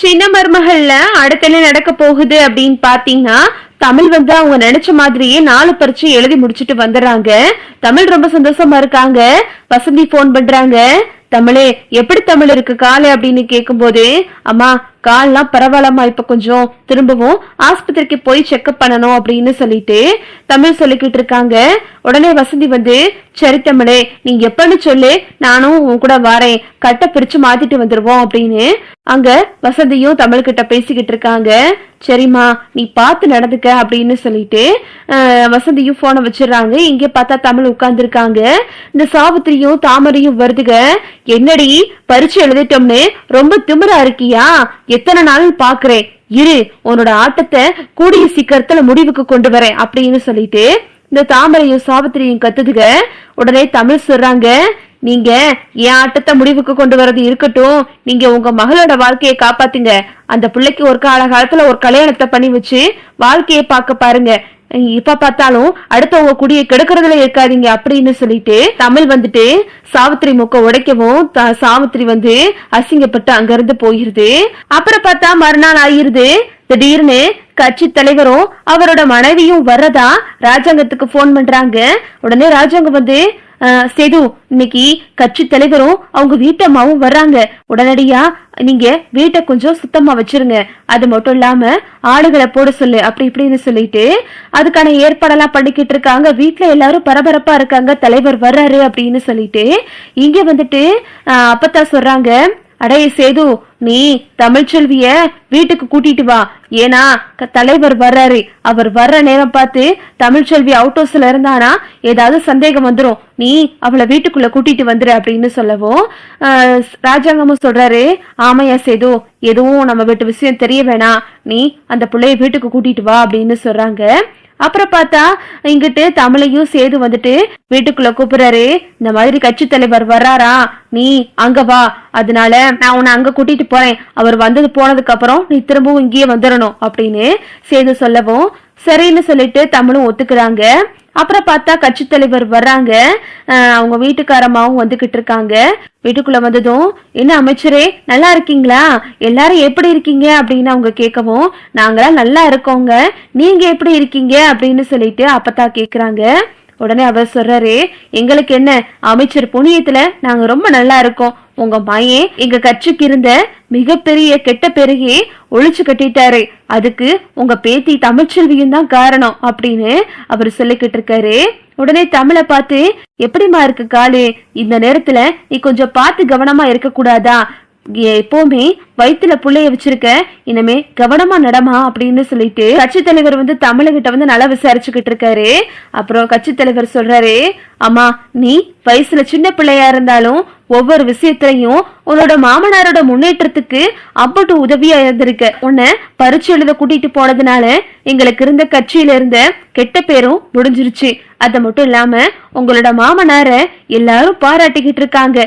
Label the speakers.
Speaker 1: சின்ன மருமகள்ல அடுத்த என்ன நடக்க போகுது அப்படின்னு பாத்தீங்கன்னா தமிழ் வந்து அவங்க நினைச்ச மாதிரியே நாலு பரீட்சை எழுதி முடிச்சிட்டு வந்துடுறாங்க. தமிழ் ரொம்ப சந்தோஷமா இருக்காங்க. வசந்தி போன் பண்றாங்க. தமிழே எப்படி தமிழ் இருக்கு காலு அப்படின்னு கேட்கும்போது அம்மா கால்லாம் பரவாயில்லம்மா இப்ப கொஞ்சம் திரும்பவும் ஆஸ்பத்திரிக்கு போய் செக்அப் பண்ணணும் அப்படின்னு சொல்லிட்டு தமிழ் சொல்லிக்கிட்டு இருக்காங்க. உடனே வசந்தி வந்து சரி தமிழே நீ எப்பன்னு சொல்லு நானும் உன் கூட வரேன். கட்டை பிரிச்சு மாத்திட்டு வந்துருவோம் அப்படின்னு அங்க வசந்தியும் தமிழ் கிட்ட பேசிக்கிட்டு இருக்காங்க. சரிம்மா நீ பார்த்து நடந்துக்க அப்படின்னு சொல்லிட்டு வசந்தியும் போனை வச்சிடுறாங்க. இங்க பார்த்தா தமிழ் உட்கார்ந்துருக்காங்க. இந்த சாவித்திரியும் தாமரையும் வருதுக என்னடி பரிச்சு எழுதிட்டோம்னு ரொம்ப திமிரா இருக்கியா? எத்தனை நாள் பாக்குறேன். இரு உன்னோட ஆட்டத்தை கூடிய சீக்கிரத்துல முடிவுக்கு கொண்டு வரேன் அப்படின்னு சொல்லிட்டு இந்த தாமரையும் சாவித்திரியும் கத்துதுக. உடனே தமிழ் சொல்றாங்க நீங்க என் ஆட்டத்தை முடிவுக்கு கொண்டு வரது இருக்கட்டும். நீங்க உங்க மகளோட வாழ்க்கையை காப்பாத்துங்க. அந்த பிள்ளைக்கு ஒரு காலகாலத்துல ஒரு கல்யாணத்தை பண்ணி வச்சு வாழ்க்கையை பார்க்க பாருங்க. இப்ப பார்த்தாலும் அடுத்தவங்க குடியை கெடுக்கறதுல இருக்காதீங்க அப்படின்னு சொல்லிட்டு தமிழ் வந்துட்டு சாவித்திரி முக்க உடைக்கவும் த- சாவித்திரி வந்து அசிங்கப்பட்டு அங்கிருந்து போயிருது. அப்புறம் பார்த்தா மறுநாள் ஆயிருது. திடீர்னு கட்சி தலைவரும் அவரோட மனைவியும் வர்றதா ராஜாங்கத்துக்கு போன் பண்றாங்க. உடனே ராஜாங்கம் வந்து சேது இன்னைக்கு கட்சி தலைவரும் அவங்க வீட்டம்மாவும் வர்றாங்க. உடனடியா நீங்க வீட்டை கொஞ்சம் சுத்தமா வச்சிருங்க. அது மட்டும் இல்லாம ஆளுகளை போட சொல்லு அப்படி இப்படின்னு சொல்லிட்டு அதுக்கான ஏற்பாடெல்லாம் பண்ணிக்கிட்டு இருக்காங்க. வீட்டுல எல்லாரும் பரபரப்பா இருக்காங்க. தலைவர் வர்றாரு அப்படின்னு சொல்லிட்டு இங்க வந்துட்டு அப்பத்தா சொல்றாங்க. அடே சேது நீ தமிழ்ச்செல்விய வீட்டுக்கு கூட்டிட்டு வா. ஏன்னா க- தலைவர் வர்றாரு. அவர் வர்ற நேரம் பார்த்து தமிழ்ச்செல்வி அவுட் ஹவுஸ்ல இருந்தானா? ஏதாவது சந்தேகம் வந்துடும் நீ அவளை வீட்டுக்குள்ள கூட்டிட்டு வந்துரு அப்படின்னு சொல்லவும் ராஜாங்கமும் சொல்றாரு ஆமையா சேது எதுவும் நம்ம வீட்டு விஷயம் தெரிய வேணாம். நீ அந்த பிள்ளைய வீட்டுக்கு கூட்டிட்டு வா அப்படின்னு சொல்றாங்க. அப்புறம் பார்த்தா இங்கிட்டு தமிழையும் சேது வந்துட்டு வீட்டுக்குள்ள கூப்பிடுறாரு. இந்த மாதிரி கட்சி தலைவர் வர்றாரா? நீ அங்க வா. அதனால நான் உன்னை அங்க கூட்டிட்டு போறேன். அவர் வந்தது போனதுக்கு அப்புறம் நீ திரும்பவும் இங்கேயே வந்துடணும் அப்படின்னு சேது சொல்லவும் சரின்னு சொல்லிட்டு தமிழும் ஒத்துக்கிறாங்க. அப்புறம் பார்த்தா கட்சி தலைவர் வர்றாங்க. அவங்க வீட்டுக்காரமாவும் வந்துகிட்டு இருக்காங்க. வீட்டுக்குள்ள வந்ததும் என்ன அமைச்சரே நல்லா இருக்கீங்களா? எல்லாரும் எப்படி இருக்கீங்க? அப்படின்னு அவங்க கேட்கவும் நாங்களாம் நல்லா இருக்கோங்க. நீங்க எப்படி இருக்கீங்க? அப்படின்னு சொல்லிட்டு அப்பத்தா கேக்குறாங்க. உடனே அவர் சொல்றாரு எங்களுக்கு என்ன அமைச்சர் புனியத்துல நாங்க ரொம்ப நல்லா இருக்கோம். உங்க பையன் எங்க கட்சிக்கு இருந்த மிகப்பெரிய கெட்ட பெருகி ஒழிச்சு கட்டிட்டாரு. அதுக்கு உங்க பேத்தி தமிழ்ச்செல்வியும் தான் காரணம் அப்படின்னு அவர் சொல்லிக்கிட்டு இருக்காரு. உடனே தமிழை பார்த்து எப்படிம்மா இருக்கு காலு இந்த நேரத்துல நீ கொஞ்சம் பார்த்து கவனமா இருக்க கூடாதா எப்பவுமே வயித்துல புள்ளைய வச்சிருக்க இனிமே கவனமா நடமா அப்படின்னு சொல்லிட்டு கட்சி தலைவர் வந்து தமிழகிட்ட வந்து நல்லா விசாரிச்சுக்கிட்டு இருக்காரு. அப்புறம் கட்சி தலைவர் சொல்றாரு அம்மா நீ வயசுல சின்ன பிள்ளையா இருந்தாலும் ஒவ்வொரு விஷயத்திலையும் உன்னோட மாமனாரோட முன்னேற்றத்துக்கு அப்பட்டு உதவியா இருந்திருக்க. உன்னை பரீட்சை எழுத கூட்டிட்டு போனதுனால எங்களுக்கு இருந்த கட்சியில இருந்த கெட்ட பேரும் முடிஞ்சிருச்சு. அது மட்டும் இல்லாம உங்களோட மாமனார எல்லாரும் பாராட்டிக்கிட்டு இருக்காங்க.